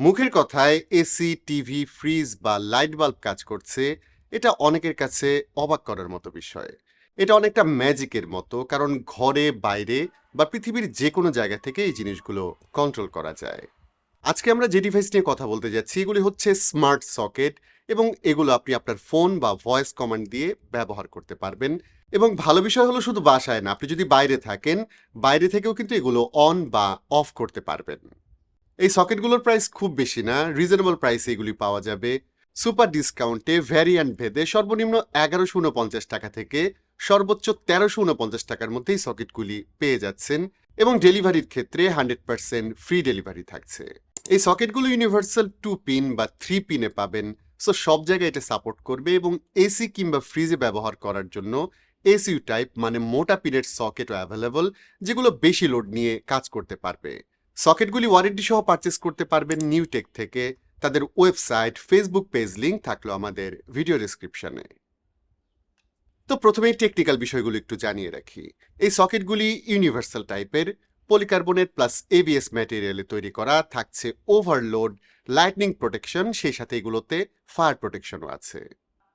মুখের কথায় AC, TV, fridge বা লাইট বাল্ব কাজ করছে, এটা অনেকের কাছে অবাক করার মতো বিষয়। এটা অনেকটা ম্যাজিকের মতো, কারণ ঘরে, বাইরে বা পৃথিবীর যে কোনো জায়গা থেকে এই জিনিসগুলো কন্ট্রোল করা যায়। আজকে আমরা যে ডিভাইস নিয়ে কথা বলতে যাচ্ছি, এগুলি হচ্ছে স্মার্ট সকেট এবং এগুলো আপনি আপনার ফোন বা ভয়েস কমান্ড দিয়ে ব্যবহার করতে পারবেন। এবং ভালো বিষয় হলো শুধু বাসায় না, আপনি যদি বাইরে থাকেন, বাইরে থেকেও কিন্তু এগুলো অন বা অফ করতে পারবেন। এই সকেটগুলোর প্রাইস খুব বেশি না রিজনেবল প্রাইসে এগুলি পাওয়া যাবে। সুপার ডিসকাউন্টে ভ্যারিয়ান্ট ভেদে সর্বনিম্ন এগারোশো উনপঞ্চাশ টাকা থেকে সর্বোচ্চ তেরোশো উনপঞ্চাশ টাকার মধ্যেই সকেটগুলি পেয়ে যাচ্ছেন এবং ডেলিভারির ক্ষেত্রে হান্ড্রেড পার্সেন্ট ফ্রি ডেলিভারি থাকছে। এই সকেটগুলো ইউনিভার্সাল টু পিন বা থ্রি পিনে পাবেন। সো সব জায়গায় এটা সাপোর্ট করবে এবং এসি কিংবা ফ্রিজে ব্যবহার করার জন্য এসইউ টাইপ মানে মোটা পিনের সকেটও অ্যাভেলেবল যেগুলো বেশি লোড নিয়ে কাজ করতে পারবে। সকেটগুলি ওয়ারেন্টি সহ পারচেস করতে পারবেন নিউটেক থেকে। তাদের ওয়েবসাইট ফেসবুক পেজ লিঙ্ক থাকল আমাদের ভিডিও ডিসক্রিপশনে তো প্রথমেই টেকনিক্যাল বিষয়গুলো একটু জানিয়ে রাখি। এই সকেটগুলি ইউনিভার্সাল টাইপের পলিকার্বনেট প্লাস এবিএস ম্যাটেরিয়ালে তৈরি করা, থাকছে ওভারলোড লাইটনিং প্রোটেকশন সেই সাথে এগুলোতে ফায়ার প্রোটেকশনও আছে।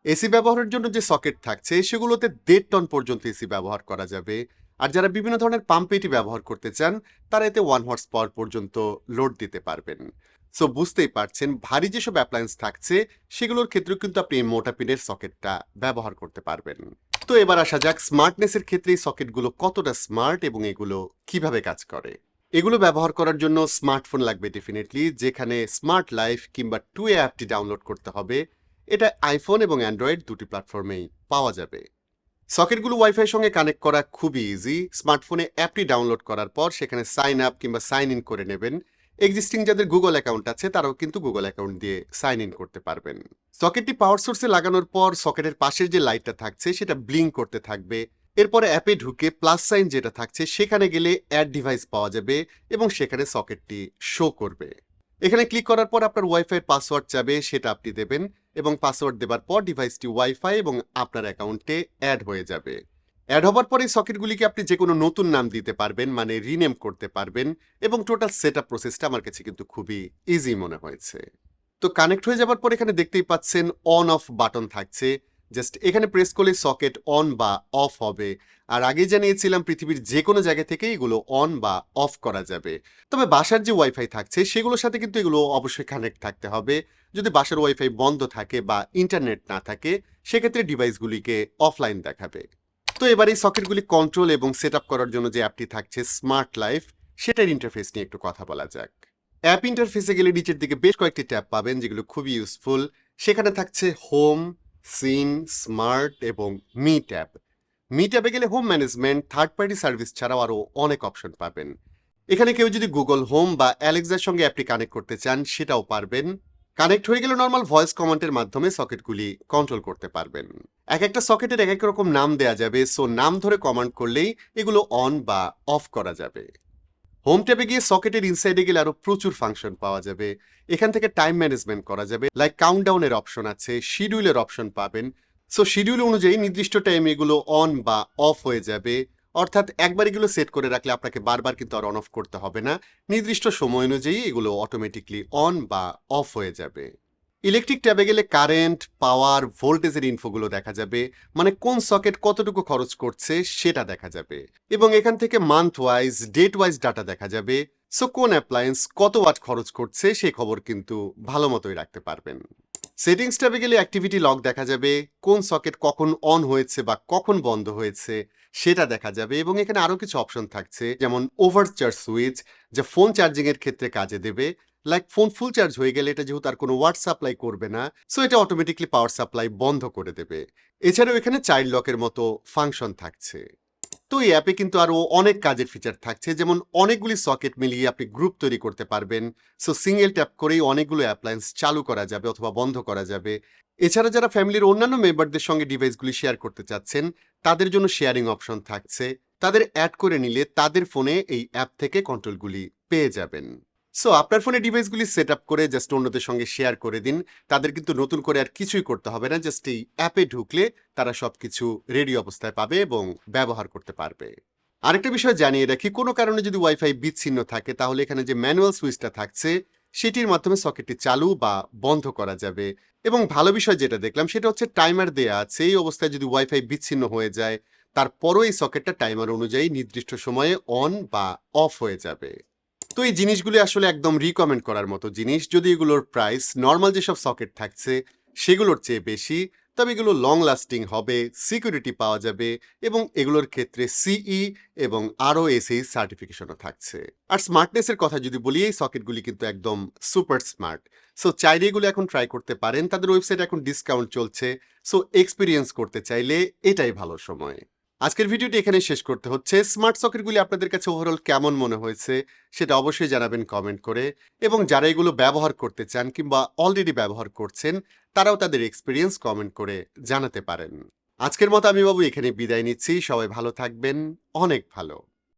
এসি ব্যবহারের জন্য যে সকেট থাকছে, সেগুলোতে দেড় টন পর্যন্ত এসি ব্যবহার করা যাবে। আর যারা বিভিন্ন ধরনের পাম্প এটি ব্যবহার করতে চান, তারা এতে ওয়ান হর্স পাওয়ার পর্যন্ত লোড দিতে পারবেন। সো বুঝতেই পারছেন, ভারী যেসব অ্যাপ্লায়েন্স থাকছে, সেগুলোর ক্ষেত্রেও কিন্তু আপনি এই মোটা পিনের সকেটটা ব্যবহার করতে পারবেন। তো এবার আসা যাক স্মার্টনেসের ক্ষেত্রে এই সকেটগুলো কতটা স্মার্ট এবং এগুলো কীভাবে কাজ করে? এগুলো ব্যবহার করার জন্য স্মার্টফোন লাগবে ডেফিনেটলি যেখানে স্মার্ট লাইফ কিংবা টু এ অ্যাপটি ডাউনলোড করতে হবে। এটা আইফোন এবং অ্যান্ড্রয়েড দুটি প্ল্যাটফর্মেই পাওয়া যাবে। সকেটগুলো ওয়াইফাই সঙ্গে কানেক্ট করা খুবই ইজি স্মার্টফোনে অ্যাপটি ডাউনলোড করার পর সেখানে সাইন আপ কিংবা সাইন ইন করে নেবেন। এক্সিস্টিং যাদের গুগল অ্যাকাউন্ট আছে, তারাও কিন্তু গুগল অ্যাকাউন্ট দিয়ে সাইন ইন করতে পারবেন। সকেটটি পাওয়ার সোর্সে লাগানোর পর সকেটের পাশের যে লাইটটা থাকছে, সেটা ব্লিঙ্ক করতে থাকবে। এরপরে অ্যাপে ঢুকে প্লাস সাইন যেটা থাকছে, সেখানে গেলে অ্যাড ডিভাইস পাওয়া যাবে এবং সেখানে সকেটটি শো করবে। এখানে ক্লিক করার পর আপনার ওয়াইফাইয়ের পাসওয়ার্ড চাবে, সেটা আপনি দেবেন। এবং পাসওয়ার্ড দেবার পর ডিভাইসটি ওয়াইফাই এবং আপনার অ্যাকাউন্টে অ্যাড হয়ে যাবে। অ্যাড হবার পর এই সকেটগুলিকে আপনি যে কোনো নতুন নাম দিতে পারবেন মানে রিনেম করতে পারবেন এবং টোটাল সেট আপ প্রসেসটা আমার কাছে কিন্তু খুবই ইজি মনে হয়েছে। তো কানেক্ট হয়ে যাবার পর এখানে দেখতেই পাচ্ছেন অন অফ বাটন থাকছে। জাস্ট এখানে প্রেস করলে সকেট অন বা অফ হবে। আর আগে জানিয়েছিলাম পৃথিবীর যে কোনো জায়গা থেকে এগুলো অন বা অফ করা যাবে। তবে বাসার যে ওয়াইফাই থাকছে, সেগুলোর সাথে কিন্তু এগুলো অবশ্যই কানেক্ট থাকতে হবে। যদি বাসার ওয়াইফাই বন্ধ থাকে বা ইন্টারনেট না থাকে, সেক্ষেত্রে ডিভাইসগুলিকে অফলাইন দেখাবে। তো এবার এই সকেটগুলি কন্ট্রোল এবং সেট করার জন্য যে অ্যাপটি থাকছে স্মার্ট লাইফ সেটার ইন্টারফেস নিয়ে একটু কথা বলা যাক। অ্যাপ ইন্টারফেসে গেলে নিচের দিকে বেশ কয়েকটি ট্যাব পাবেন, যেগুলো খুবই ইউজফুল সেখানে থাকছে হোম সিন স্মার্ট এবং মি ট্যাব মি ট্যাবে গেলে home management third party service ছাড়াও আরও অনেক অপশন পাবেন। এখানে কেউ যদি গুগল হোম বা অ্যালেক্সার সঙ্গে অ্যাপটি কানেক্ট করতে চান, সেটাও পারবেন। কানেক্ট হয়ে গেলে নর্মাল ভয়েস কমান্ডের মাধ্যমে সকেটগুলি কন্ট্রোল করতে পারবেন। এক একটা সকেটের এক এক রকম নাম দেয়া যাবে সো নাম ধরে কমান্ড করলেই এগুলো অন বা অফ করা যাবে। হোম ট্যাবে গিয়ে সকেটের ইনসাইডে গেলে আরও প্রচুর ফাংশন পাওয়া যাবে। এখান থেকে টাইম ম্যানেজমেন্ট করা যাবে। লাইক কাউন্টডাউনের অপশন আছে শিডিউলের অপশন পাবেন। সো শিডিউল অনুযায়ী নির্দিষ্ট টাইমে এগুলো অন বা অফ হয়ে যাবে। অর্থাৎ একবার এগুলো সেট করে রাখলে আপনাকে বারবার কিন্তু আর অন অফ করতে হবে না। নির্দিষ্ট সময় অনুযায়ী এগুলো অটোমেটিকলি অন বা অফ হয়ে যাবে। ইলেকট্রিক ট্যাবে গেলে কারেন্ট, পাওয়ার, ভোল্টেজের ইনফোগুলো দেখা যাবে। মানে কোন সকেট কতটুকু খরচ করছে সেটা দেখা যাবে। এবং এখান থেকে month wise date wise data দেখা যাবে। সো কোন অ্যাপ্লায়েন্স কত ওয়াট খরচ করছে সেই খবর কিন্তু ভালো মতোই রাখতে পারবেন। সেটিংস ট্যাবে গেলে অ্যাক্টিভিটি লগ দেখা যাবে। কোন সকেট কখন অন হয়েছে বা কখন বন্ধ হয়েছে সেটা দেখা যাবে। এবং এখানে আরও কিছু অপশন থাকছে, যেমন ওভার চার্জ সুইচ যা ফোন চার্জিংয়ের ক্ষেত্রে কাজে দেবে। লাইক ফোন ফুল চার্জ হয়ে গেলে এটা যেহেতু আর কোনো ওয়াট সাপ্লাই করবে না সো এটা অটোমেটিকলি পাওয়ার সাপ্লাই বন্ধ করে দেবে। এছাড়াও এখানে চাইল্ড লকের মতো ফাংশন থাকছে। তো এই অ্যাপে কিন্তু আরও অনেক কাজের ফিচার থাকছে, যেমন অনেকগুলি সকেট মিলিয়ে আপনি গ্রুপ তৈরি করতে পারবেন। সো সিঙ্গেল ট্যাপ করেই অনেকগুলো অ্যাপ্লায়েন্স চালু করা যাবে অথবা বন্ধ করা যাবে। এছাড়া যারা ফ্যামিলির অন্যান্য মেম্বারদের সঙ্গে ডিভাইসগুলি শেয়ার করতে চাচ্ছেন, তাদের জন্য শেয়ারিং অপশন থাকছে। তাদের অ্যাড করে নিলে তাদের ফোনে এই অ্যাপ থেকে কন্ট্রোলগুলি পেয়ে যাবেন। সো আপনার ফোনে ডিভাইসগুলি সেট আপ করে জাস্ট অন্যদের সঙ্গে শেয়ার করে দিন। তাদের কিন্তু নতুন করে আর কিছুই করতে হবে না জাস্ট এই অ্যাপে ঢুকলে তারা সবকিছু রেডি অবস্থায় পাবে এবং ব্যবহার করতে পারবে। আরেকটা বিষয় জানিয়ে রাখি, কোনো কারণে যদি ওয়াইফাই বিচ্ছিন্ন থাকে, তাহলে এখানে যে ম্যানুয়াল সুইচটা থাকছে, সেটির মাধ্যমে সকেটটি চালু বা বন্ধ করা যাবে। এবং ভালো বিষয় যেটা দেখলাম, সেটা হচ্ছে টাইমার দেয়া আছে। এই অবস্থায় যদি ওয়াইফাই বিচ্ছিন্ন হয়ে যায়, তারপরও এই সকেটটা টাইমার অনুযায়ী নির্দিষ্ট সময়ে অন বা অফ হয়ে যাবে। তো এই জিনিসগুলি আসলে একদম রিকমেন্ড করার মতো জিনিস। যদি এগুলোর প্রাইস নর্মাল যেসব সকেট থাকছে, সেগুলোর চেয়ে বেশি, তবে এগুলো লং লাস্টিং হবে সিকিউরিটি পাওয়া যাবে এবং এগুলোর ক্ষেত্রে সিই এবং আরও এসি সার্টিফিকেশনও থাকছে। আর স্মার্টনেসের কথা যদি বলি, এই সকেটগুলি কিন্তু একদম সুপার স্মার্ট সো চাইলে এগুলো এখন ট্রাই করতে পারেন। তাদের ওয়েবসাইট এখন ডিসকাউন্ট চলছে। সো এক্সপিরিয়েন্স করতে চাইলে এটাই ভালো সময়। আজকের ভিডিওটি এখানে শেষ করতে হচ্ছে। স্মার্ট সকেটগুলি আপনাদের কাছে ওভারঅল কেমন মনে হয়েছে সেটা অবশ্যই জানাবেন কমেন্ট করে। এবং যারা এগুলো ব্যবহার করতে চান কিংবা অলরেডি ব্যবহার করছেন, তারাও তাদের এক্সপিরিয়েন্স কমেন্ট করে জানাতে পারেন। আজকের মতো আমি বাবু এখানে বিদায় নিচ্ছি। সবাই ভালো থাকবেন। অনেক ভালো।